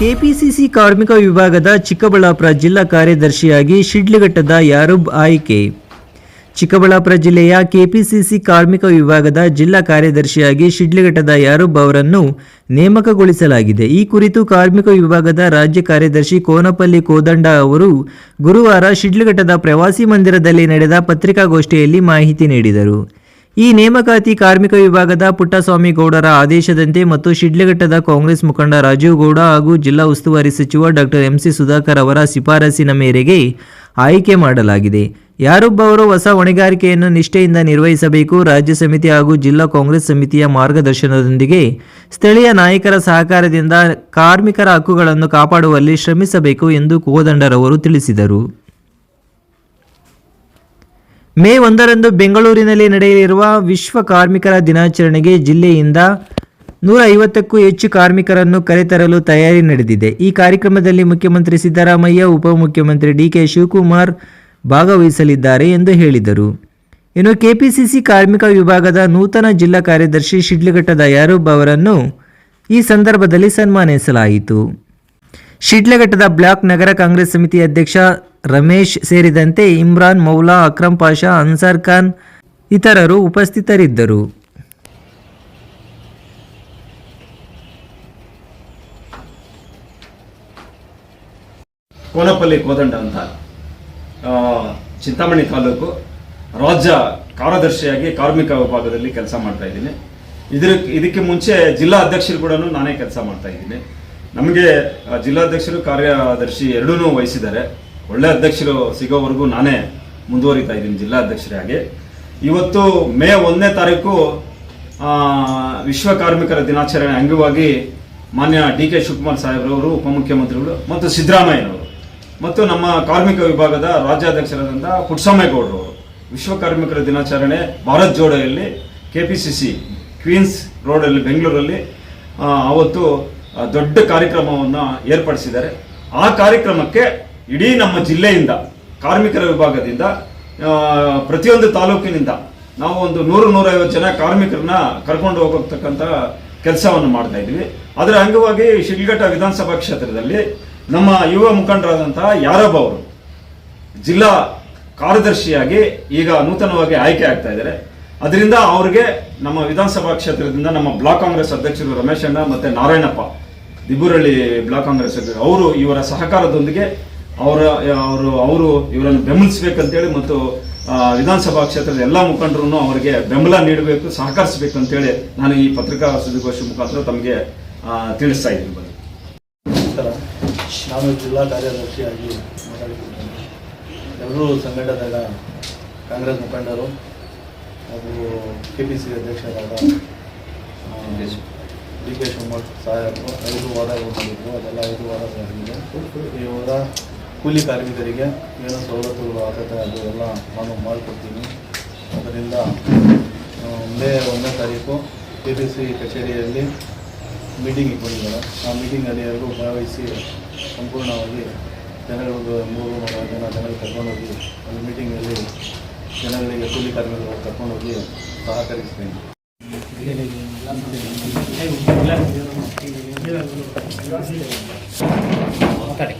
KPCC ಕಾರ್ಮಿಕ ವಿಭಾಗದ ಚಿಕ್ಕಬಳ್ಳಾಪುರ ಜಿಲ್ಲಾ ಕಾರ್ಯದರ್ಶಿಯಾಗಿ ಶಿಡ್ಲಘಟ್ಟದ ಯಾರುಬ್ ಆಯ್ಕೆ. ಚಿಕ್ಕಬಳ್ಳಾಪುರ ಜಿಲ್ಲೆಯ ಕೆಪಿಸಿಸಿ ಕಾರ್ಮಿಕ ವಿಭಾಗದ ಜಿಲ್ಲಾ ಕಾರ್ಯದರ್ಶಿಯಾಗಿ ಶಿಡ್ಲಘಟ್ಟದ ಯಾರುಬ್ ಅವರನ್ನು ನೇಮಕಗೊಳಿಸಲಾಗಿದೆ. ಈ ಕುರಿತು ಕಾರ್ಮಿಕ ವಿಭಾಗದ ರಾಜ್ಯ ಕಾರ್ಯದರ್ಶಿ ಕೋನಪಲ್ಲಿ ಕೋದಂಡ ಅವರು ಗುರುವಾರ ಶಿಡ್ಲಘಟ್ಟದ ಪ್ರವಾಸಿ ಮಂದಿರದಲ್ಲಿ ನಡೆದ ಪತ್ರಿಕಾಗೋಷ್ಠಿಯಲ್ಲಿ ಮಾಹಿತಿ ನೀಡಿದರು. ಈ ನೇಮಕಾತಿ ಕಾರ್ಮಿಕ ವಿಭಾಗದ ಪುಟ್ಟಸ್ವಾಮಿ ಗೌಡರ ಆದೇಶದಂತೆ ಮತ್ತು ಶಿಡ್ಲಘಟ್ಟದ ಕಾಂಗ್ರೆಸ್ ಮುಖಂಡ ರಾಜೀವ್ ಗೌಡ ಹಾಗೂ ಜಿಲ್ಲಾ ಉಸ್ತುವಾರಿ ಸಚಿವ ಡಾಕ್ಟರ್ ಎಂಸಿ ಸುಧಾಕರ್ ಅವರ ಶಿಫಾರಸಿನ ಮೇರೆಗೆ ಆಯ್ಕೆ ಮಾಡಲಾಗಿದೆ. ಯಾರೊಬ್ಬವರು ಹೊಸ ಹೊಣೆಗಾರಿಕೆಯನ್ನು ನಿಷ್ಠೆಯಿಂದ ನಿರ್ವಹಿಸಬೇಕು, ರಾಜ್ಯ ಸಮಿತಿ ಹಾಗೂ ಜಿಲ್ಲಾ ಕಾಂಗ್ರೆಸ್ ಸಮಿತಿಯ ಮಾರ್ಗದರ್ಶನದೊಂದಿಗೆ ಸ್ಥಳೀಯ ನಾಯಕರ ಸಹಕಾರದಿಂದ ಕಾರ್ಮಿಕರ ಹಕ್ಕುಗಳನ್ನು ಕಾಪಾಡುವಲ್ಲಿ ಶ್ರಮಿಸಬೇಕು ಎಂದು ಕೋದಂಡರವರು ತಿಳಿಸಿದರು. ಮೇ ಒಂದರಂದು ಬೆಂಗಳೂರಿನಲ್ಲಿ ನಡೆಯಲಿರುವ ವಿಶ್ವ ಕಾರ್ಮಿಕರ ದಿನಾಚರಣೆಗೆ ಜಿಲ್ಲೆಯಿಂದ ನೂರ ಐವತ್ತಕ್ಕೂ ಹೆಚ್ಚು ಕಾರ್ಮಿಕರನ್ನು ಕರೆತರಲು ತಯಾರಿ ನಡೆದಿದೆ. ಈ ಕಾರ್ಯಕ್ರಮದಲ್ಲಿ ಮುಖ್ಯಮಂತ್ರಿ ಸಿದ್ದರಾಮಯ್ಯ, ಉಪಮುಖ್ಯಮಂತ್ರಿ ಡಿಕೆ ಶಿವಕುಮಾರ್ ಭಾಗವಹಿಸಲಿದ್ದಾರೆ ಎಂದು ಹೇಳಿದರು. ಇನ್ನು ಕೆಪಿಸಿಸಿ ಕಾರ್ಮಿಕ ವಿಭಾಗದ ನೂತನ ಜಿಲ್ಲಾ ಕಾರ್ಯದರ್ಶಿ ಶಿಡ್ಲಘಟ್ಟದ ಯಾರೂಬ್ ಅವರನ್ನು ಈ ಸಂದರ್ಭದಲ್ಲಿ ಸನ್ಮಾನಿಸಲಾಯಿತು. ಶಿಡ್ಲಘಟ್ಟದ ಬ್ಲಾಕ್ ನಗರ ಕಾಂಗ್ರೆಸ್ ಸಮಿತಿ ಅಧ್ಯಕ್ಷ ರಮೇಶ್ ಸೇರಿದಂತೆ ಇಮ್ರಾನ್, ಮೌಲಾ ಅಕ್ರಂ ಪಾಷಾ, ಅನ್ಸಾರ್ ಖಾನ್ ಇತರರು ಉಪಸ್ಥಿತರಿದ್ದರು. ಕೋನಪಲ್ಲಿ ಕೋದಂಡ ಅಂತ ಚಿಂತಾಮಣಿ ತಾಲೂಕು ರಾಜ್ಯ ಕಾರ್ಯದರ್ಶಿಯಾಗಿ ಕಾರ್ಮಿಕ ವಿಭಾಗದಲ್ಲಿ ಕೆಲಸ ಮಾಡ್ತಾ ಇದ್ದೀನಿ. ಇದ್ರ, ಇದಕ್ಕೆ ಮುಂಚೆ ಜಿಲ್ಲಾ ಅಧ್ಯಕ್ಷರು ಕೂಡ ನಾನೇ ಕೆಲಸ ಮಾಡ್ತಾ ಇದ್ದೀನಿ. ನಮಗೆ ಜಿಲ್ಲಾಧ್ಯಕ್ಷರು ಕಾರ್ಯದರ್ಶಿ ಎರಡೂ ವಹಿಸಿದ್ದಾರೆ. ಒಳ್ಳೆ ಅಧ್ಯಕ್ಷರು ಸಿಗೋವರೆಗೂ ನಾನೇ ಮುಂದುವರಿತಾ ಇದ್ದೀನಿ, ಜಿಲ್ಲಾ ಅಧ್ಯಕ್ಷರಾಗಿ ಇವತ್ತು ಮೇ ಒಂದನೇ ತಾರೀಕು ವಿಶ್ವ ಕಾರ್ಮಿಕರ ದಿನಾಚರಣೆ ಅಂಗವಾಗಿ ಮಾನ್ಯ ಡಿ ಕೆ ಶಿವಕುಮಾರ್ ಸಾಹೇಬ್ರವರು, ಉಪಮುಖ್ಯಮಂತ್ರಿಗಳು ಮತ್ತು ಸಿದ್ದರಾಮಯ್ಯನವರು ಮತ್ತು ನಮ್ಮ ಕಾರ್ಮಿಕ ವಿಭಾಗದ ರಾಜ್ಯಾಧ್ಯಕ್ಷರಾದಂಥ ಪುಟ್ಟಸ್ವಾಮೇಗೌಡರವರು ವಿಶ್ವ ಕಾರ್ಮಿಕರ ದಿನಾಚರಣೆ Bharat ಜೋಡೋಯಲ್ಲಿ K P C C queens ರೋಡಲ್ಲಿ, ಬೆಂಗಳೂರಲ್ಲಿ ಆವತ್ತು ದೊಡ್ಡ ಕಾರ್ಯಕ್ರಮವನ್ನು ಏರ್ಪಡಿಸಿದ್ದಾರೆ. ಆ ಕಾರ್ಯಕ್ರಮಕ್ಕೆ ಇಡೀ ನಮ್ಮ ಜಿಲ್ಲೆಯಿಂದ, ಕಾರ್ಮಿಕರ ವಿಭಾಗದಿಂದ ಪ್ರತಿಯೊಂದು ತಾಲೂಕಿನಿಂದ ನಾವು ಒಂದು ನೂರು, ನೂರೈವತ್ತು ಜನ ಕಾರ್ಮಿಕರನ್ನ ಕರ್ಕೊಂಡು ಹೋಗತಕ್ಕಂಥ ಕೆಲಸವನ್ನು ಮಾಡ್ತಾ ಇದ್ವಿ ಅದರ ಅಂಗವಾಗಿ ಶಿಡ್ಲಘಟ್ಟ ವಿಧಾನಸಭಾ ಕ್ಷೇತ್ರದಲ್ಲಿ ನಮ್ಮ ಯುವ ಮುಖಂಡರಾದಂತಹ ಯಾರೊಬ್ಬ ಅವರು ಜಿಲ್ಲಾ ಕಾರ್ಯದರ್ಶಿಯಾಗಿ ಈಗ ನೂತನವಾಗಿ ಆಯ್ಕೆ ಆಗ್ತಾ ಇದ್ದಾರೆ. ಅದರಿಂದ ಅವ್ರಿಗೆ ನಮ್ಮ ವಿಧಾನಸಭಾ ಕ್ಷೇತ್ರದಿಂದ ನಮ್ಮ ಬ್ಲಾಕ್ ಕಾಂಗ್ರೆಸ್ ಅಧ್ಯಕ್ಷರು ರಮೇಶ್ ಅಣ್ಣ ಮತ್ತೆ ನಾರಾಯಣಪ್ಪ, ದಿಬ್ಬುರಳ್ಳಿ ಬ್ಲಾಕ್ ಕಾಂಗ್ರೆಸ್ ಅಧ್ಯಕ್ಷರು, ಅವರು ಇವರ ಸಹಕಾರದೊಂದಿಗೆ ಅವರ ಅವರು ಅವರು ಇವರನ್ನು ಬೆಂಬಲಿಸಬೇಕಂತೇಳಿ ಮತ್ತು ವಿಧಾನಸಭಾ ಕ್ಷೇತ್ರದ ಎಲ್ಲ ಮುಖಂಡರು ಅವರಿಗೆ ಬೆಂಬಲ ನೀಡಬೇಕು, ಸಹಕರಿಸಬೇಕು ಅಂತೇಳಿ ನಾನು ಈ ಪತ್ರಿಕಾ ಸುದ್ದಿಗೋಷ್ಠಿ ಮುಖಾಂತರ ತಮಗೆ ತಿಳಿಸ್ತಾ ಇದ್ದೀನಿ ಬನ್ನಿ. ನಾನು ಜಿಲ್ಲಾ ಕಾರ್ಯದರ್ಶಿಯಾಗಿ ಮಾತಾಡಿಕೊಂಡಿದ್ದೇನೆ. ಎಲ್ಲರೂ ಸಂಘಟನೆಗಳ ಕಾಂಗ್ರೆಸ್ ಮುಖಂಡರು ಹಾಗೂ ಕೆ ಪಿ ಸಿ ಅಧ್ಯಕ್ಷರಾದ ಡಿ ಕೆ ಶಿವಮೊಗ್ಗ ಸಾಹೇಬರು, ಐದು ವಾರ ಅದೆಲ್ಲ ಐದು ವಾರ ಈ ಇವಾಗ ಕೂಲಿ ಕಾರ್ಮಿಕರಿಗೆ ಏನೋ ಸವಲತ್ತುಗಳು ಆಗುತ್ತೆ ಅದು ಎಲ್ಲ ನಾನು ಮಾಡಿಕೊಡ್ತೀನಿ. ಅದರಿಂದ ಮೇ ಒಂದನೇ ತಾರೀಕು ಕೆ ಪಿ ಸಿ ಕಚೇರಿಯಲ್ಲಿ ಮೀಟಿಂಗ್ ಇಟ್ಕೊಂಡಿದ್ದಾರೆ. ಆ ಮೀಟಿಂಗಲ್ಲಿ ಎಲ್ಲರೂ ಭಾಗವಹಿಸಿ ಸಂಪೂರ್ಣವಾಗಿ ಜನಗಳಿಗೆ ಮೂರು ನೂರು ಜನ ಜನರಿಗೆ ಕರ್ಕೊಂಡೋಗಿ, ಅಲ್ಲಿ ಮೀಟಿಂಗಲ್ಲಿ ಜನಗಳಿಗೆ ಕೂಲಿ ಕಾರ್ಮಿಕರು ಕರ್ಕೊಂಡೋಗಿ ಸಹಕರಿಸ್ತೀನಿ. ಮಾತಾಡಿ.